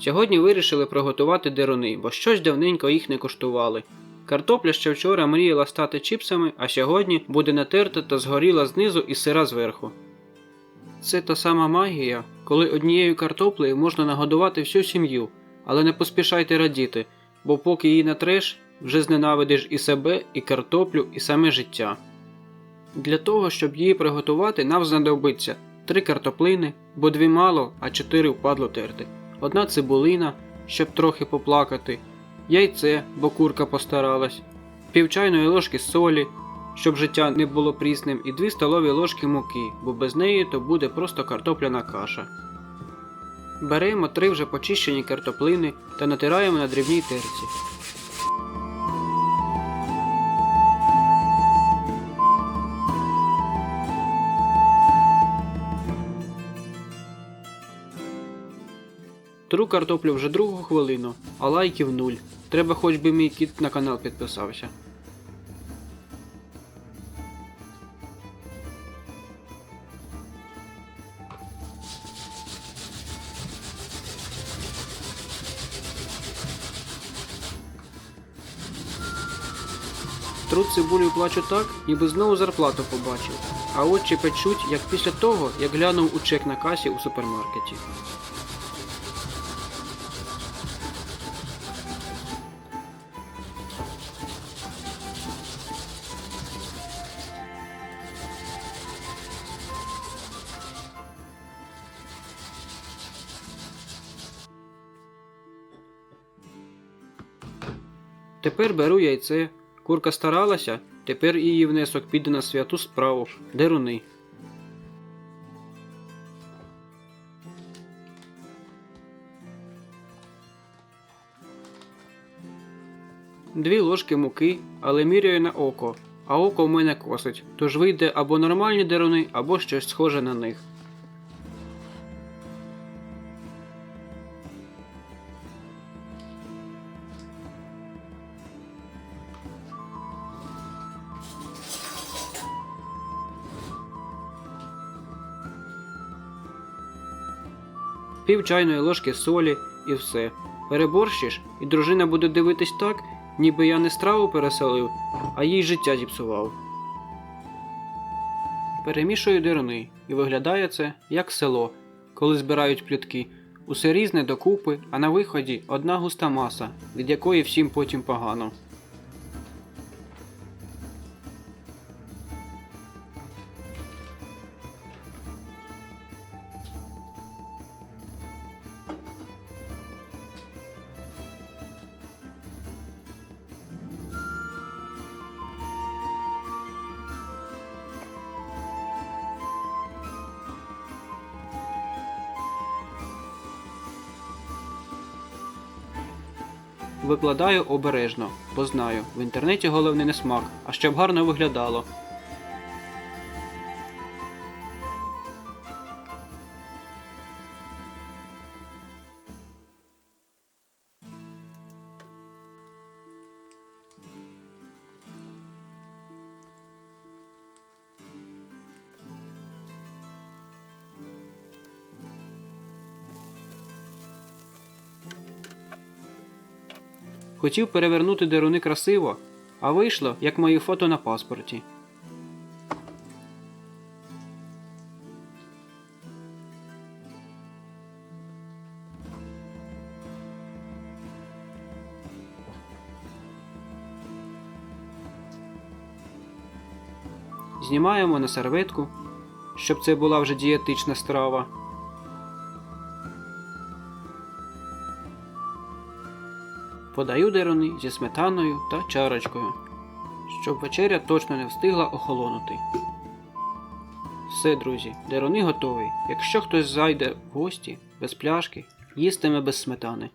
Сьогодні вирішили приготувати деруни, бо щось давненько їх не коштували. Картопля ще вчора мріяла стати чіпсами, а сьогодні буде натерта та згоріла знизу і сира зверху. Це та сама магія, коли однією картоплею можна нагодувати всю сім'ю, але не поспішайте радіти, бо поки її натреш, вже зненавидиш і себе, і картоплю, і саме життя. Для того, щоб її приготувати, нам знадобиться три картоплини, бо дві мало, а чотири впадло терти, одна цибулина, щоб трохи поплакати, яйце, бо курка постаралась, пів чайної ложки солі, щоб життя не було прісним, і дві столові ложки муки, бо без неї то буде просто картопляна каша. Беремо три вже почищені картоплини та натираємо на дрібній терці. Тру картоплю вже другу хвилину, а лайків нуль. Треба хоч би мій кіт на канал підписався. Тру цибулю плачу так, ніби знову зарплату побачив, а очі печуть, як після того, як глянув у чек на касі у супермаркеті. Тепер беру яйце. Курка старалася, тепер її внесок піде на святу справу. Деруни. Дві ложки муки, але міряю на око, а око в мене косить, тож вийде або нормальні деруни, або щось схоже на них. Пів чайної ложки солі і все. Переборщиш, і дружина буде дивитись так, ніби я не страву переселив, а їй життя зіпсував. Перемішую деруни, і виглядає це як село, коли збирають плітки. Усе різне докупи, а на виході одна густа маса, від якої всім потім погано. Викладаю обережно, бо знаю, в інтернеті головне не смак, а щоб гарно виглядало. Хотів перевернути деруни красиво, а вийшло, як мої фото на паспорті. Знімаємо на серветку, щоб це була вже дієтична страва. Подаю деруни зі сметаною та чарочкою, щоб вечеря точно не встигла охолонути. Все, друзі, деруни готові. Якщо хтось зайде в гості без пляшки, їстиме без сметани.